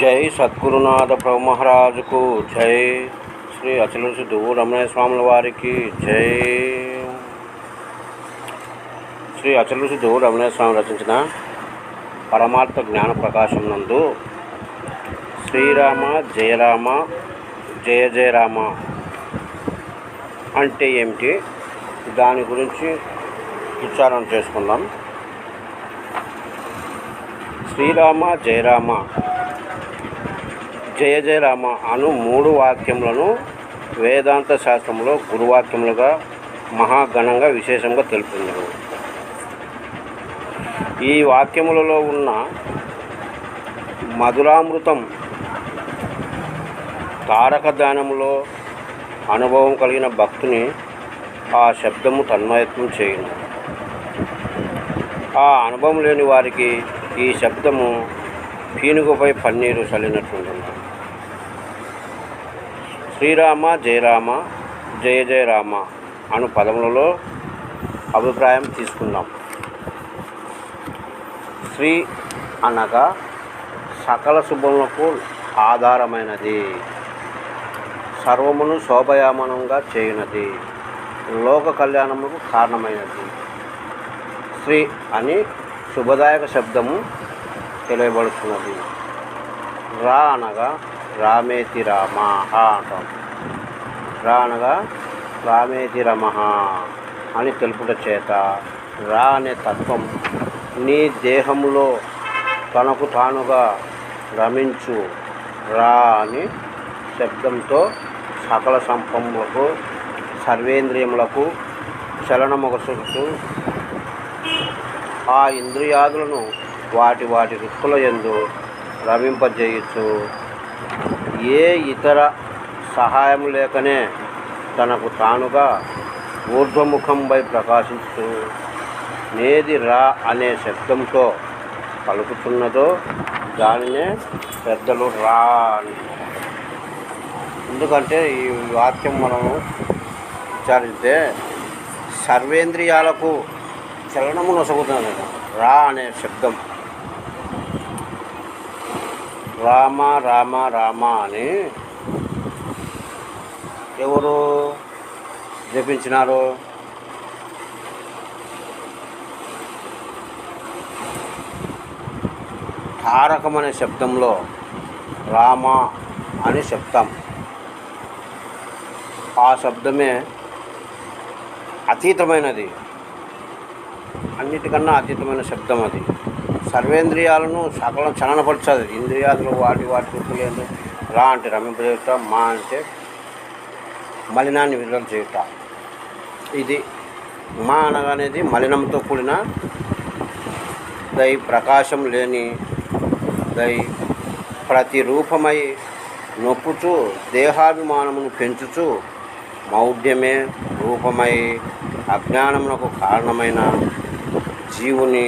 జై సద్గురునాథ ప్రభు మహారాజుకు. జై శ్రీ అచలు సిద్ధువు రమణయ్య స్వాముల వారికి. జై. శ్రీ అచలు సిద్ధువు రమణయ్య స్వామి రచించిన పరమార్థ జ్ఞాన ప్రకాశం నందు శ్రీరామ జయరామ జయ జయరామ అంటే ఏమిటి? దాని గురించి ఉచ్చారణ చేసుకుందాం. శ్రీరామ జయరామ జయ జయ రామ అను మూడు వాక్యములను వేదాంత శాస్త్రంలో గురువాక్యములుగా మహాగణంగా విశేషంగా తెలుపుతున్నారు. ఈ వాక్యములలో ఉన్న మధురామృతం తారక దానములో అనుభవం కలిగిన భక్తుని ఆ శబ్దము తన్మయత్వం చేయను. ఆ అనుభవం లేని వారికి ఈ శబ్దము పీనుగుపై పన్నీరు చల్లినట్లుంటుంది శ్రీరామ జయరామ జయ జయ రామ అను పదములలో అభిప్రాయం తీసుకుందాం. శ్రీ అనగా సకల శుభములకు ఆధారమైనది. సర్వమును శోభయామనంగా చేయునది. లోక కళ్యాణముకు కారణమైనది. శ్రీ అని శుభదాయక శబ్దము తెలియబడుతున్నది. రా అనగా రామేతి రామ అంటాం. రా అనగా రామేతి రమ అని తెలుపుట చేత రా అనే తత్వం. నీ దేహములో తనకు తానుగా రమించు రా అని శబ్దంతో సకల సంపములకు సర్వేంద్రియములకు చలనమొగసుకు ఆ ఇంద్రియాదులను వాటి వాటి రుక్కుల ఎందు రమింపజేయచ్చు ఏ ఇతర సహాయం లేకనే తనకు తానుగా ఊర్ధ్వముఖంపై ప్రకాశిస్తూ నేది రా అనే శబ్దంతో పలుకుతున్నదో దానినే పెద్దలు రా అని ఎందుకంటే ఈ వాక్యం మనము విచారిస్తే సర్వేంద్రియాలకు చలనము నొసగుతుంది రా అనే శబ్దం. రామ రామ రామ అని ఎవరు జపించినారు? తారకం అనే శబ్దంలో రామ అని శబ్దం ఆ శబ్దమే అతీతమైనది. అన్నిటికన్నా అతీతమైన శబ్దం అది. సర్వేంద్రియాలను సకలం చలనపరచదు ఇంద్రియాలు వాటి వాటి గుర్తులేదు రా అంటే రమింపజేయుట మా అంటే మలినాన్ని విడుదల చేయుట. ఇది మా అనగానేది మలినంతో కూడిన దై ప్రకాశం లేని దై ప్రతిరూపమై నొప్పుచు దేహాభిమానమును పెంచుచు మౌఢ్యమే రూపమై అజ్ఞానమునకు కారణమైన జీవుని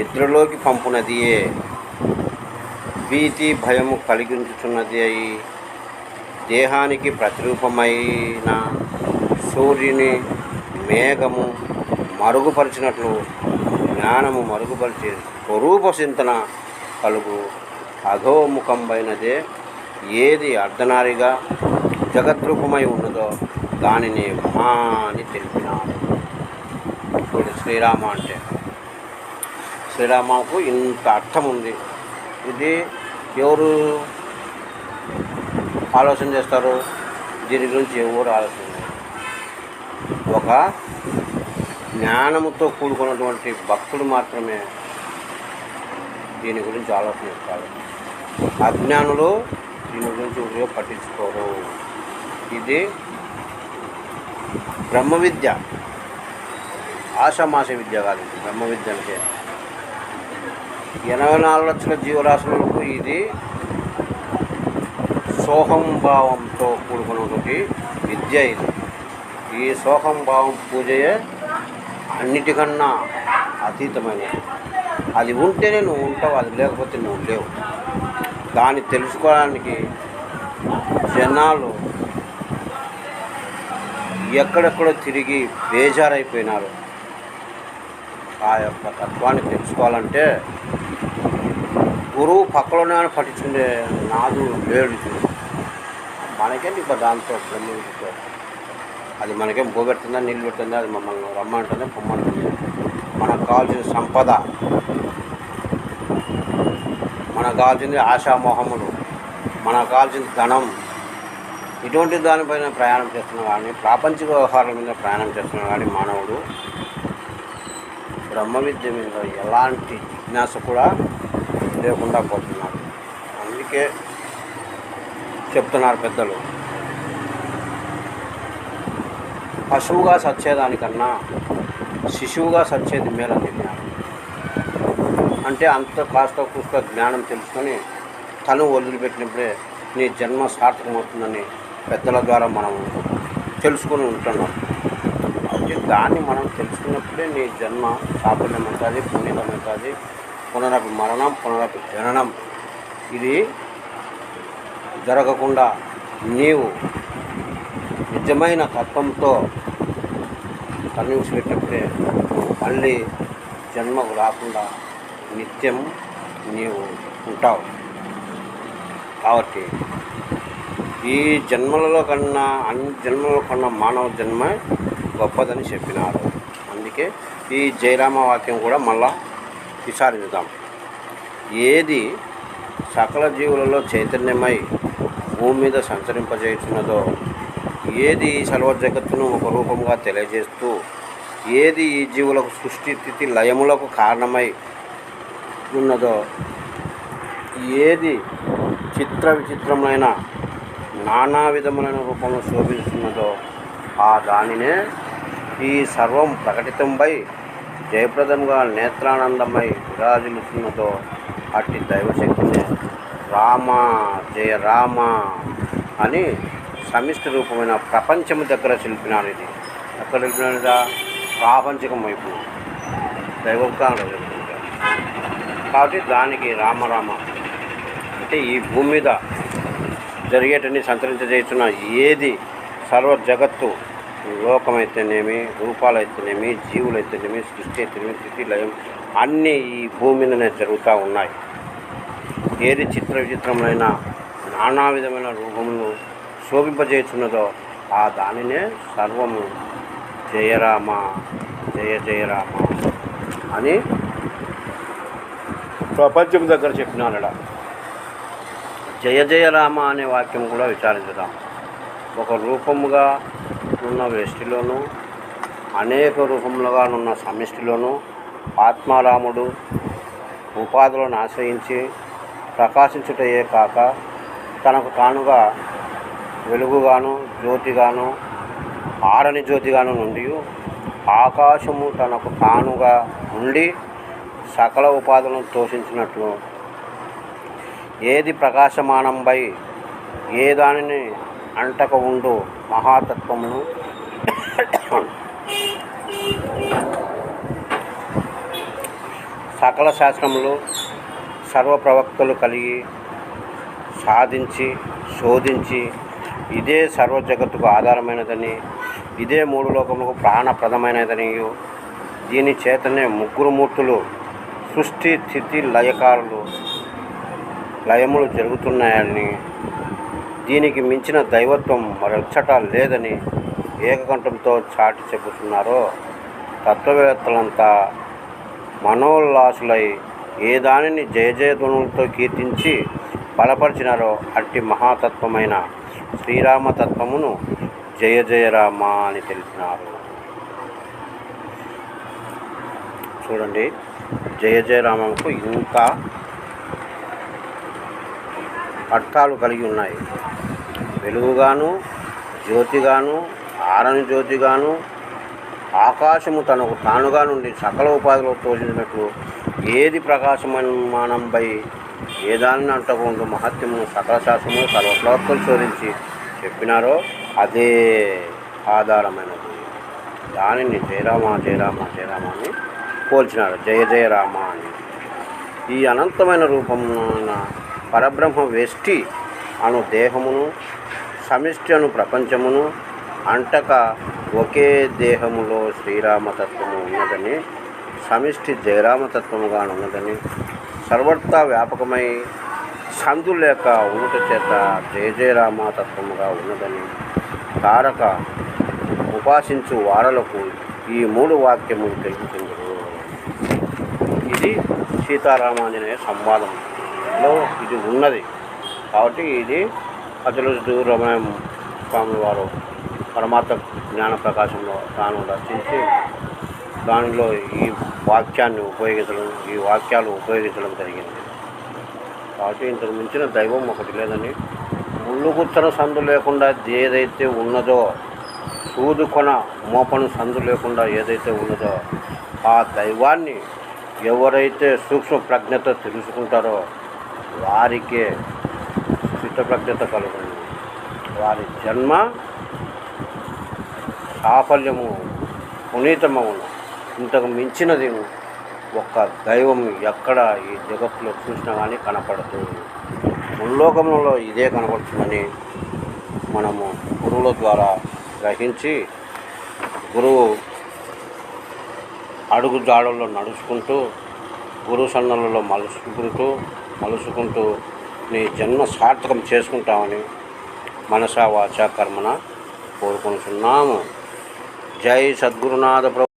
నిద్రలోకి పంపునదియే భీతి భయము కలిగించుచున్నది అయి దేహానికి ప్రతిరూపమైన సూర్యుని మేఘము మరుగుపరిచినట్లు జ్ఞానము మరుగుపరిచి స్వరూప చింతన కలుగు అధోముఖంపైనదే ఏది అర్ధనారిగా జగద్రూపమై ఉన్నదో దానిని మా అని తెలిపినాడు ఇప్పుడు శ్రీరామ అంటే శ్రీరామకు ఇంత అర్థం ఉంది ఇది ఎవరు ఆలోచన చేస్తారు? దీని గురించి ఎవరు ఆలోచన ఒక జ్ఞానముతో కూడుకున్నటువంటి భక్తుడు మాత్రమే దీని గురించి ఆలోచన చేస్తారు. అజ్ఞానులు దీని గురించి ఎవరో పట్టించుకోరు ఇది బ్రహ్మ విద్య ఆషామాష విద్య కాదు. బ్రహ్మ విద్య అంటే ఎనభై నాలుగు లక్షల జీవరాశులకు ఇది సోహం భావంతో కూడుకున్నటువంటి విద్య ఇది. ఈ సోహం భావం పూజయే అన్నిటికన్నా అతీతమైనది. అది ఉంటేనే నువ్వు ఉంటావు అది లేకపోతే నువ్వు లేవు. దాన్ని తెలుసుకోవడానికి జనాలు ఎక్కడెక్కడో తిరిగి బేజారైపోయినారు. ఆ యొక్క తత్వాన్ని తెలుసుకోవాలంటే గురువు పక్కలోనే అని పట్టించుకునే నాదు లేడు ఇప్పుడు. ఇప్పుడు దాంతో బ్రహ్మతో అది మనకేం పోగెడుతుందా నీళ్ళు పెడుతుందా అది మమ్మల్ని రమ్మంటుంది పొమ్మంటుంది మనకు కావాల్సిన సంపద మనకు కావాల్సింది ఆశామోహములు మనకు కావాల్సిన ధనం ఇటువంటి దానిపైన ప్రయాణం చేస్తున్న కానీ ప్రాపంచిక వ్యవహారాల మీద ప్రయాణం చేస్తున్నా కానీ మానవుడు బ్రహ్మ విద్య మీద ఎలాంటి జిజ్ఞాస కూడా లేకుండా పోతున్నారు. అందుకే చెప్తున్నారు పెద్దలు. పశువుగా సచ్చేదానికన్నా శిశువుగా సచ్చేది మేలని జ్ఞానం అంటే అంత కాస్త కూస్త జ్ఞానం తెలుసుకొని తను వదిలిపెట్టినప్పుడే నీ జన్మ సార్థకమవుతుందని పెద్దల ద్వారా మనం తెలుసుకొని ఉంటున్నాం. దాన్ని మనం తెలుసుకున్నప్పుడే నీ జన్మ సాఫల్యమవుతుంది పునీతమవుతుంది పునరపి మరణం పునరపి జననం. ఇది జరగకుండా నీవు నిజమైన తత్వంతో కన్విన్స్ పెట్టినప్పుడే మళ్ళీ జన్మకు రాకుండా నిత్యం నీవు ఉంటావు. కాబట్టి ఈ జన్మలలో కన్నా అన్ని జన్మలలో కన్నా మానవ జన్మ గొప్పదని చెప్పినారు. అందుకే ఈ జయరామ వాక్యం కూడా మళ్ళా విచారించుదాం ఏది సకల జీవులలో చైతన్యమై భూమి మీద సంచరింపజేస్తున్నదో ఏది ఈ సర్వ జగత్తును ఒక రూపంగా తెలియజేస్తూ ఏది ఈ జీవులకు సృష్టి స్థితి లయములకు కారణమై ఉన్నదో ఏది చిత్ర విచిత్రమైన నానా విధములైన రూపంలో శోభిస్తున్నదో ఆ దానినే ఈ సర్వం ప్రకటితంపై జయప్రదంగా నేత్రానందమై విరాజిల్లుతున్నదో అట్టి దైవశక్తిని రామ జయ రామ అని సమిష్టి రూపమైన ప్రపంచము దగ్గర శిల్పినాడు ఇది ఎక్కడ శిల్పినాడుగా ప్రాపంచకం వైపు. దైవకాండ కాబట్టి దానికి రామరామ అంటే ఈ భూమి మీద జరిగేటన్ని సంచరించజేస్తున్న ఏది సర్వ జగత్తు లోకమైతేనేమి రూపాలైతేనేమి జీవులైతేనేమి సృష్టి అయితేనేమి స్థితి లయం అన్నీ ఈ భూమి మీదనే జరుగుతూ ఉన్నాయి. ఏది చిత్ర విచిత్రమైన నానా విధమైన రూపములు శోభింపజేస్తున్నదో ఆ దానినే సర్వము. జయరామ జయ జయరామ అని ప్రపంచం దగ్గర చెప్పినారడ జయ జయరామ అనే వాక్యం కూడా విచారించుదాం ఒక రూపముగా ఉన్న వ్యష్టిలోను అనేక రూపములుగా ఉన్న సమిష్టిలోను ఆత్మారాముడు ఉపాధులను ఆశ్రయించి ప్రకాశించుటయే కాక తనకు తానుగా వెలుగుగాను జ్యోతిగాను ఆరని జ్యోతిగాను నుండి ఆకాశము తనకు తానుగా ఉండి సకల ఉపాధులను తోషించినట్లు. ఏది ప్రకాశమానంపై ఏ దానిని అంటక ఉండు మహాతత్వమును సకల శాస్త్రములు సర్వ ప్రవక్తలు కలిగి సాధించి శోధించి ఇదే సర్వ జగత్తుకు ఆధారమైనదని ఇదే మూడు లోకములకు ప్రాణప్రదమైనదని దీని చేతనే ముగ్గురు మూర్తులు సృష్టి స్థితి లయకారులు లయములు జరుగుతున్నాయని దీనికి మించిన దైవత్వం మరొచ్చట లేదని ఏకకంఠంతో చాటి చెబుతున్నారో. తత్వవేత్తలంతా మనోల్లాసులై ఏ దానిని జయజయధ్వనులతో కీర్తించి బలపరిచినారో అట్టి మహాతత్వమైన శ్రీరామతత్వమును జయ జయ రామ అని తెలిపినారు. చూడండి జయ జయ ఇంకా అర్థాలు కలిగి ఉన్నాయి. వెలుగుగాను జ్యోతిగాను ఆరని జ్యోతిగాను ఆకాశము తనకు తానుగా నుండి సకల ఉపాధిలో తోచినట్లు ఏది ప్రకాశమానంపై ఏ దానిని అంటకుండా మహత్యము సకల శాస్త్రము సర్వప్రవర్తలు శోధించి చెప్పినారో అదే ఆధారమైనది. దానిని జయరామ జయరామ జయరామ అని పోల్చినారు. జయ జయ రామ అని. ఈ అనంతమైన రూపమున పరబ్రహ్మ వెష్టి అను దేహమును సమిష్టి అను ప్రపంచమును అంటక ఒకే దేహములో శ్రీరామతత్వము ఉన్నదని సమిష్టి జయరామతత్వముగా ఉన్నదని సర్వత్రా వ్యాపకమై సందు లేక ఊట చేత జయ జయరామ తత్వముగా ఉన్నదని తారక ఉపాసించు వారలకు ఈ మూడు వాక్యములు తెలుపుతుందరు. ఇది సీతారామాంజనేయ సంవాదంలో ఇది ఉన్నది. కాబట్టి ఇది అతలు రమణ స్వామి వారు పరమాత్మ జ్ఞాన ప్రకాశంలో తాను రచించి దానిలో ఈ వాక్యాన్ని ఉపయోగించడం ఈ వాక్యాలు ఉపయోగించడం జరిగింది. కాబట్టి ఇంతకు మించిన దైవం ఒకటి లేదని ముళ్ళుగుచ్చన సందు లేకుండా ఏదైతే ఉన్నదో సూదుకొన మోపను సందు లేకుండా ఏదైతే ఉన్నదో ఆ దైవాన్ని ఎవరైతే సూక్ష్మ ప్రజ్ఞత తెలుసుకుంటారో వారికే చిత్తప్రజ్ఞత కలుగుతుంది వారి జన్మ సాఫల్యము పునీతమవును ఇంతకు మించినది ఒక్క దైవం ఎక్కడ ఈ జగత్తులో చూసినా కానీ కనపడదు. ముల్లోకంలో ఇదే కనపడుతుందని మనము గురువుల ద్వారా గ్రహించి గురువు అడుగు జాడల్లో నడుచుకుంటూ గురు సన్నలలో మలుసుకుంటూ మలుసుకుంటూ నీ జన్మ సార్థకం చేసుకుంటామని మనసా వాచా కర్మన కోరుకుంటున్నాము జై సద్గురునాథ ప్రభు.